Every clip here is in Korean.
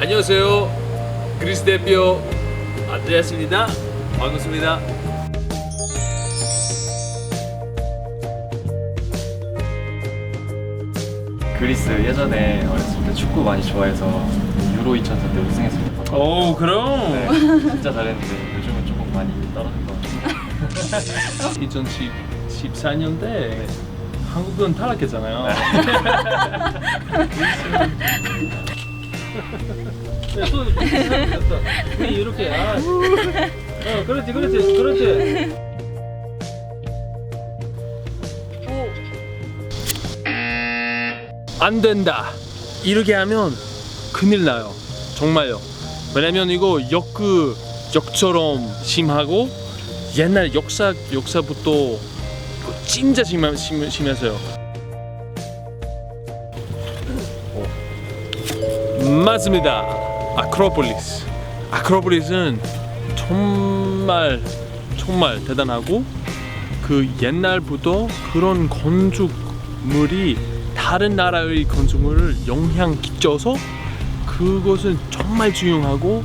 안녕하세요. 그리스 대표 안드레아스입니다. 반갑습니다. 그리스 예전에 어렸을 때 축구 많이 좋아해서 유로 2004때때 봤거든요. 오 그럼 네, 진짜 잘했는데 요즘은 조금 많이 떨어진 것 같아요. 2014년대 한국은 타락했잖아요. 야, 손. 왜 이렇게 아. 어, 그렇지, 그렇지, 그렇지. 안 된다. 이렇게 하면 큰일 나요. 정말요. 왜냐면 이거 역그 역처럼 심하고 옛날 역사 역사부터 진짜 심하, 심, 심해서요. 맞습니다. 아크로폴리스. 아크로폴리스는 정말 정말 대단하고 그 옛날부터 그런 건축물이 다른 나라의 건축물을 영향 끼쳐서 그것은 정말 중요하고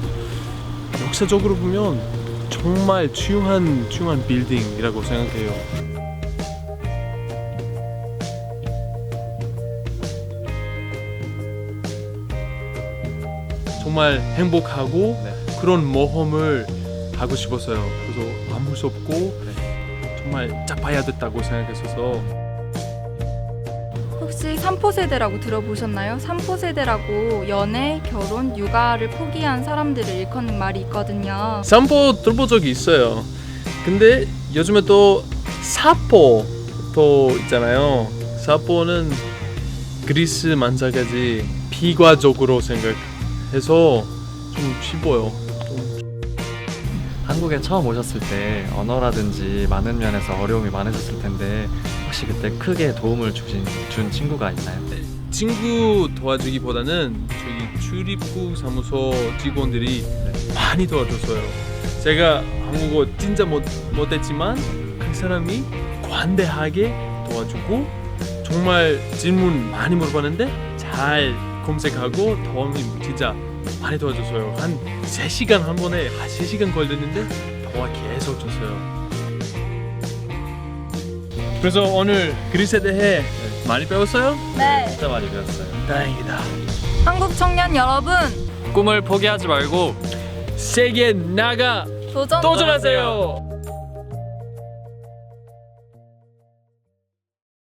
역사적으로 보면 정말 중요한 중요한 빌딩이라고 생각해요. 정말 행복하고 네. 그런 모험을 하고 싶었어요. 그래서 안 무섭고 정말 짜파야 됐다고 생각했어서 혹시 삼포 세대라고 들어보셨나요? 삼포 세대라고 연애, 결혼, 육아를 포기한 사람들을 일컫는 말이 있거든요. 산포 들어본 적이 있어요. 근데 요즘에 또 사포도 있잖아요. 사포는 그리스 만사까지 비과적으로 생각 해서 좀 쉽어요. 한국에 처음 오셨을 때 언어라든지 많은 면에서 어려움이 많으셨을 텐데 혹시 그때 크게 도움을 주신 준 친구가 있나요? 친구 도와주기보다는 저희 출입국 사무소 직원들이 많이 도와줬어요. 제가 한국어 진짜 못 못했지만 그 사람이 관대하게 도와주고 정말 질문 많이 물어봤는데 잘 검색하고 도움이 진짜 많이 도와줬어요. 한 3시간 한 번에 한 3시간 걸렸는데 도와 계속 줬어요. 그래서 오늘 그리스에 대해 많이 배웠어요? 네. 진짜 많이 배웠어요. 다행이다. 한국 청년 여러분, 꿈을 포기하지 말고 세계 나가 도전 도전하세요.